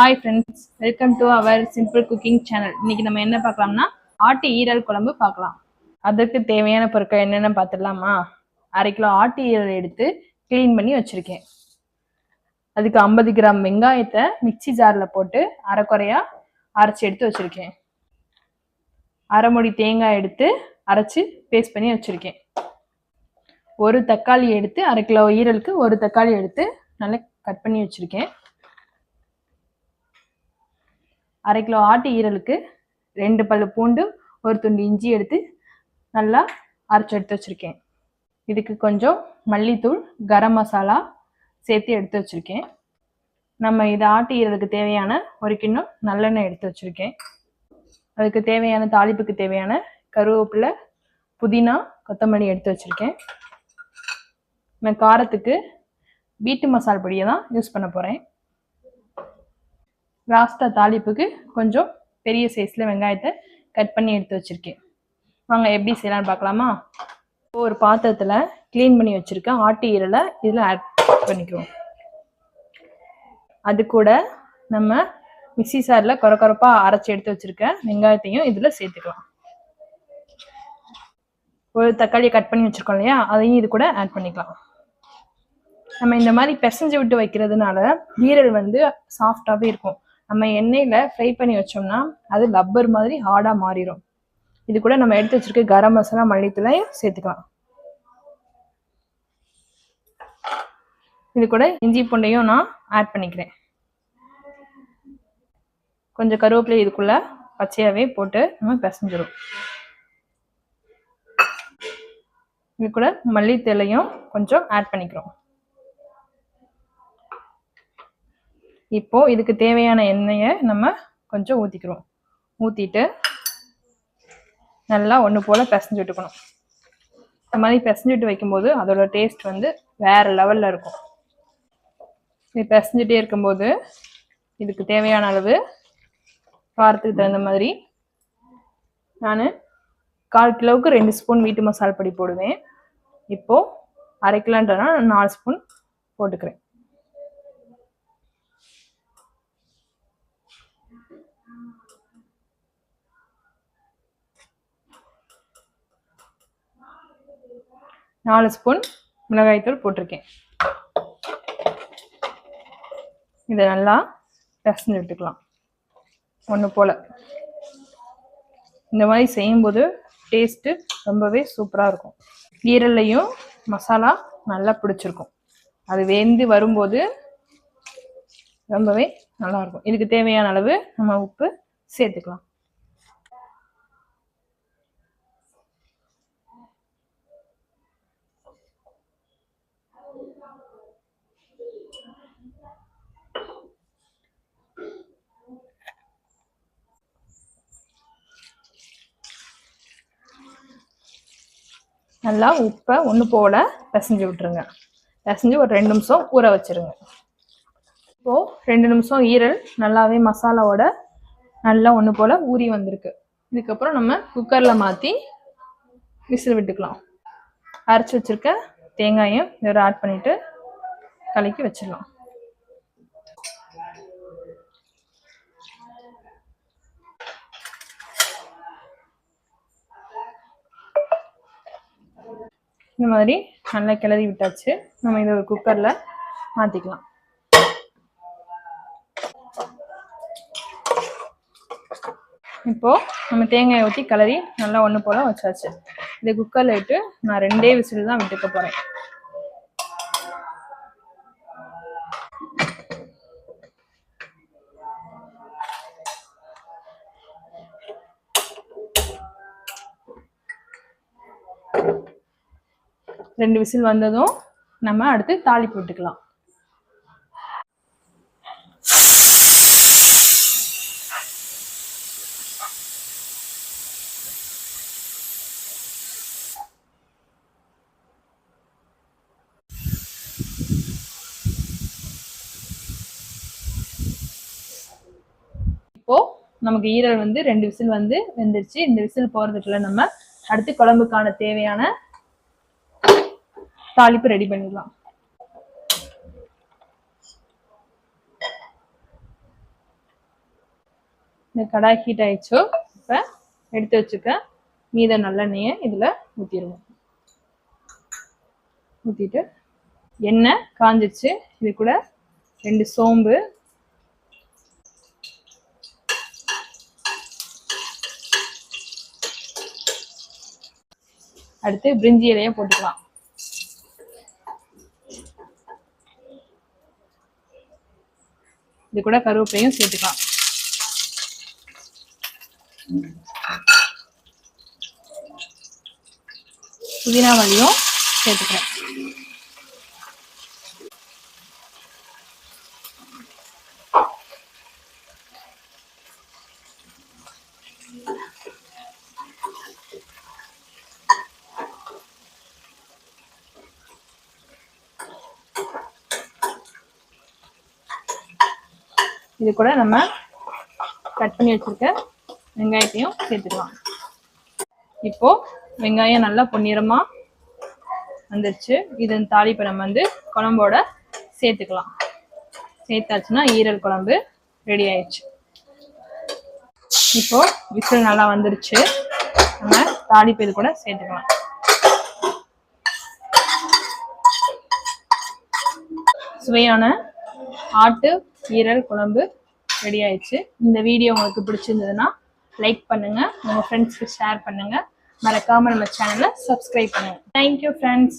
Hi friends welcome to our simple cooking channel இன்னைக்கு நம்ம என்ன பார்க்கலாம்னா ஆட்டு ஈரல் குழம்பு பார்க்கலாம். அதற்கு தேவையான பொருட்கள் என்னென்ன பார்த்துடலாமா? அரை கிலோ ஆட்டு ஈரல் எடுத்து க்ளீன் பண்ணி வச்சுருக்கேன். அதுக்கு ஐம்பது கிராம் வெங்காயத்தை மிக்ஸி ஜாரில் போட்டு அரைக்குறையா அரைச்சி எடுத்து வச்சுருக்கேன். அரை மொடி தேங்காய் எடுத்து அரைச்சி பேஸ்ட் பண்ணி வச்சுருக்கேன். ஒரு தக்காளி எடுத்து அரை கிலோ ஈரலுக்கு ஒரு தக்காளி எடுத்து நல்லா கட் பண்ணி வச்சுருக்கேன். அரை கிலோ ஆட்டு ஈரலுக்கு ரெண்டு பல்லு பூண்டு ஒரு துண்டு இஞ்சி எடுத்து நல்லா அரைச்சி எடுத்து வச்சுருக்கேன். இதுக்கு கொஞ்சம் மல்லித்தூள் கரம் மசாலா சேர்த்து எடுத்து வச்சுருக்கேன். நம்ம இது ஆட்டு ஈரலுக்கு தேவையான ஒரு கிண்ணம் நல்லெண்ணெய் எடுத்து வச்சுருக்கேன். அதுக்கு தேவையான தாளிப்புக்கு தேவையான கருவேப்பிலை புதினா கொத்தமல்லி எடுத்து வச்சுருக்கேன். நான் காரத்துக்கு வீட்டு மசால் பொடியை தான் யூஸ் பண்ண போகிறேன் லாஸ்ட்டாக தாளிப்புக்கு கொஞ்சம் பெரிய சைஸில் வெங்காயத்தை கட் பண்ணி எடுத்து வச்சுருக்கேன். வாங்க எப்படி செய்யலாம்னு பார்க்கலாமா? இப்போ ஒரு பாத்திரத்தில் க்ளீன் பண்ணி வச்சுருக்கேன் ஆட்டு ஈரலை இதில் ஆட் பண்ணிக்குவோம். அது கூட நம்ம மிக்ஸி சாரில் குறை குறைப்பாக அரைச்சி எடுத்து வச்சுருக்க வெங்காயத்தையும் இதில் சேர்த்துக்கலாம். ஒரு தக்காளியை கட் பண்ணி வச்சுருக்கோம் இல்லையா? அதையும் இது கூட ஆட் பண்ணிக்கலாம். நம்ம இந்த மாதிரி பிசைஞ்சு விட்டு வைக்கிறதுனால ஈரல் வந்து சாஃப்டாகவே இருக்கும். நம்ம எண்ணெயில் ஃப்ரை பண்ணி வச்சோம்னா அது லப்பர் மாதிரி ஹார்டாக மாறிடும் இது கூட நம்ம எடுத்து வச்சிருக்க கரம் மசாலா மல்லித்தூளையும் சேர்த்துக்கலாம். இது கூட இஞ்சி பூண்டையும் நான் ஆட் பண்ணிக்கிறேன். கொஞ்சம் கருவேப்பிலை இதுக்குள்ள பச்சையாகவே போட்டு நம்ம பிசைஞ்சிரும். இது கூட மல்லித்தலையும் கொஞ்சம் ஆட் பண்ணிக்கிறோம். இப்போ இதுக்கு தேவையான எண்ணெயை நம்ம கொஞ்சம் ஊற்றிக்கிறோம் ஊற்றிட்டு நல்லா ஒன்று போல் பிசைஞ்சு விட்டுக்கணும். இந்த மாதிரி பிசைஞ்சு விட்டு வைக்கும்போது அதோட டேஸ்ட் வந்து வேறு லெவலில் இருக்கும். இது பிசைஞ்சிட்டே இருக்கும்போது இதுக்கு தேவையான அளவு காரத்துக்கு தகுந்த மாதிரி நான் கால் கிலோவுக்கு ரெண்டு ஸ்பூன் வீட்டு மசால் பொடி போடுவேன். இப்போது அரை கிலோன்றனா நாலு ஸ்பூன் போட்டுக்கிறேன். நாலு ஸ்பூன் மிளகாய்த்தூள் போட்டிருக்கேன். இதை நல்லா பிசைஞ்சு விட்டுக்கலாம். ஒன்று போல். இந்த மாதிரி செய்யும்போது டேஸ்ட்டு ரொம்பவே சூப்பராக இருக்கும். ஈரல்லையும் மசாலா நல்லா பிடிச்சிருக்கும். அது வேந்து வரும்போது ரொம்பவே நல்லாயிருக்கும் இதுக்கு தேவையான அளவு நம்ம உப்பு சேர்த்துக்கலாம். நல்லா உப்பை ஒன்று போல் பிசைஞ்சு விட்டுருங்க. பிசைஞ்சு ஒரு ரெண்டு நிமிஷம் ஊற வச்சிருங்க. இப்போது ரெண்டு நிமிஷம் ஈரல் நல்லாவே மசாலாவோட நல்லா ஒன்று போல் ஊறி வந்திருக்கு. இதுக்கப்புறம் நம்ம குக்கரில் மாற்றி விசில் விட்டுக்கலாம். அரைச்சி வச்சுருக்க தேங்காயும் இதோட ஆட் பண்ணிவிட்டு கலக்கி வச்சிடலாம். இந்த மாதிரி நல்லா கிளறி விட்டாச்சு. நம்ம இதை ஒரு குக்கரில் மாற்றிக்கலாம் இப்போது நம்ம தேங்காயை ஊற்றி கிளறி நல்லா ஒன்று போல் வச்சாச்சு. இதை குக்கரில் விட்டு நான் ரெண்டே விசில் தான் விட்டுக்க போகிறேன் ரெண்டு விசில் வந்ததும் நம்ம அடுத்து தாளிப்பு விட்டுக்கலாம். இப்போது நமக்கு ஈரல் வந்து ரெண்டு விசில் வந்து வெந்துருச்சு. இந்த விசில் போகிறதுக்குள்ள நம்ம அடுத்து குழம்புக்கான தேவையான தாளிப்பு ரெடி பண்ணிடலாம். இந்த கடாய் ஹீட் ஆயிடுச்சோ இப்போ எடுத்து வச்சுக்க மீத நல்லெண்ணெயை இதில் ஊற்றிடுவோம் ஊற்றிட்டு எண்ணெய் காஞ்சிச்சு இது கூட ரெண்டு சோம்பு அடுத்து பிரிஞ்சி இலையை போட்டுக்கலாம். இது கூட கருவேப்பிலையும் சேர்த்துக்கலாம். புதினா மல்லியும் சேர்த்துக்கிறேன். இது கூட நம்ம கட் பண்ணி வச்சிருக்க வெங்காயத்தையும் சேர்த்துக்கலாம். இப்போ வெங்காயம் நல்லா பொன்னிறமா வந்துருச்சு. இதன் தாளிப்பை நம்ம வந்து குழம்போட சேர்த்துக்கலாம். சேர்த்தாச்சுன்னா ஈரல் குழம்பு ரெடி ஆயிடுச்சு. இப்போ விசில் நல்லா வந்துருச்சு. நம்ம தாளிப்பு இது கூட சேர்த்துக்கலாம். சுவையான ஆட்டு ஈரல் குழம்பு ரெடி ஆயிடுச்சு. இந்த வீடியோ உங்களுக்கு பிடிச்சிருந்ததுன்னா லைக் பண்ணுங்க. உங்க ஃப்ரெண்ட்ஸ்க்கு ஷேர் பண்ணுங்க. மறக்காம நம்ம சேனலை சப்ஸ்கிரைப் பண்ணுங்க. Thank you friends